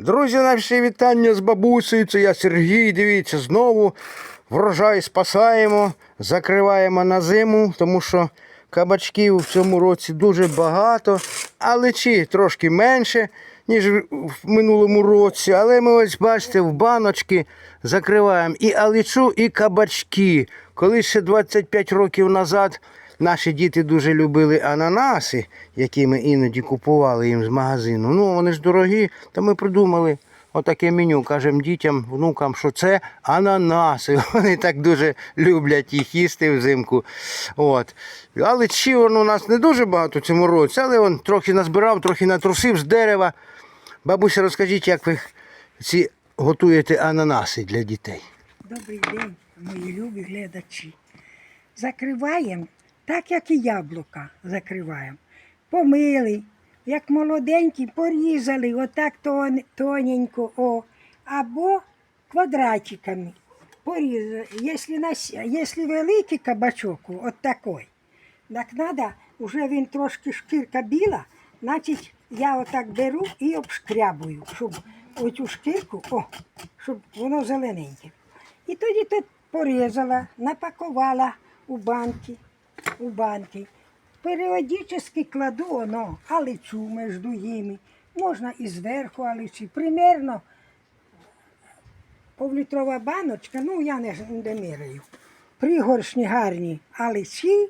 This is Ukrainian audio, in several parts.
Друзі, наші вітання з бабусею. Це я Сергій. Дивіться, знову врожай спасаємо, закриваємо на зиму, тому що кабачків в цьому році дуже багато, а личі трошки менше, ніж в минулому році. Але ми ось бачите, в баночки закриваємо і аличу, і кабачки. Коли ще 25 років назад Наші діти дуже любили ананаси, які ми іноді купували їм з магазину. Ну, вони ж дорогі, то ми придумали отаке меню. Кажемо дітям, внукам, що це ананаси. Вони так дуже люблять їх їсти взимку. От. Але чи у нас не дуже багато цьому році, але він трохи назбирав, трохи натрусив з дерева. Бабуся, розкажіть, як ви ці готуєте ананаси для дітей. Добрий день, мої любі глядачі. Закриваємо так, як і яблука закриваємо. Помили, як молоденькі, порізали, отак тон, тоненько, о, або квадратиками. Порізали. Якщо, на, с- якщо великий кабачок, от такий, так треба, вже він трошки шкірка біла, значить я отак беру і обшкрябую, щоб оцю шкірку, о, щоб воно зелененьке. І тоді тут порізала, напакувала у банки, у банки. Періодично кладу воно, аличу між ними. Можна і зверху аличі. Примерно півлітрова баночка, ну я не, не міряю. Пригоршні гарні аличі,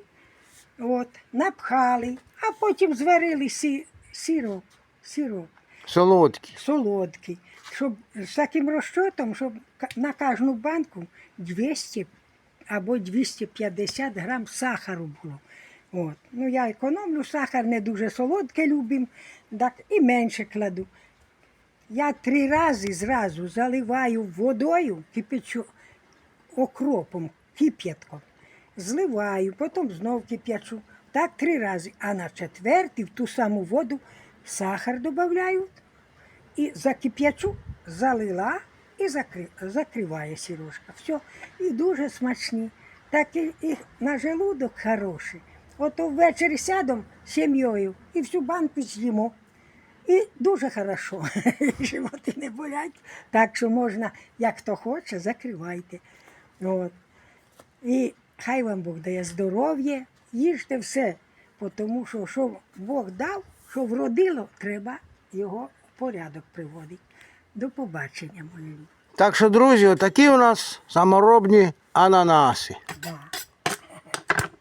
от, напхали, а потім зварили сі, сироп, сироп Солодкі. солодкий, щоб з таким розчотом, щоб на кожну банку 200 або 250 грам сахару було. От. Ну, я економлю сахар, не дуже солодке любим, так і менше кладу. Я три рази зразу заливаю водою, кипячу окропом, кип'ятком. Зливаю, потім знов кип'ячу. Так три рази. А на четвертий в ту саму воду сахар додаю і закип'ячу, залила і закри, закриває сірожка. Все. І дуже смачні. Так і, і на желудок хороший. Ото ввечері сядемо з сім'єю і всю банку з'їмо. І дуже хорошо. Животи не болять. Так що можна, як хто хоче, закривайте. От. І хай вам Бог дає здоров'я, їжте все, тому що що Бог дав, що вродило, треба його в порядок приводити. До побачення, мої. Так що, друзі, отакі у нас саморобні ананаси.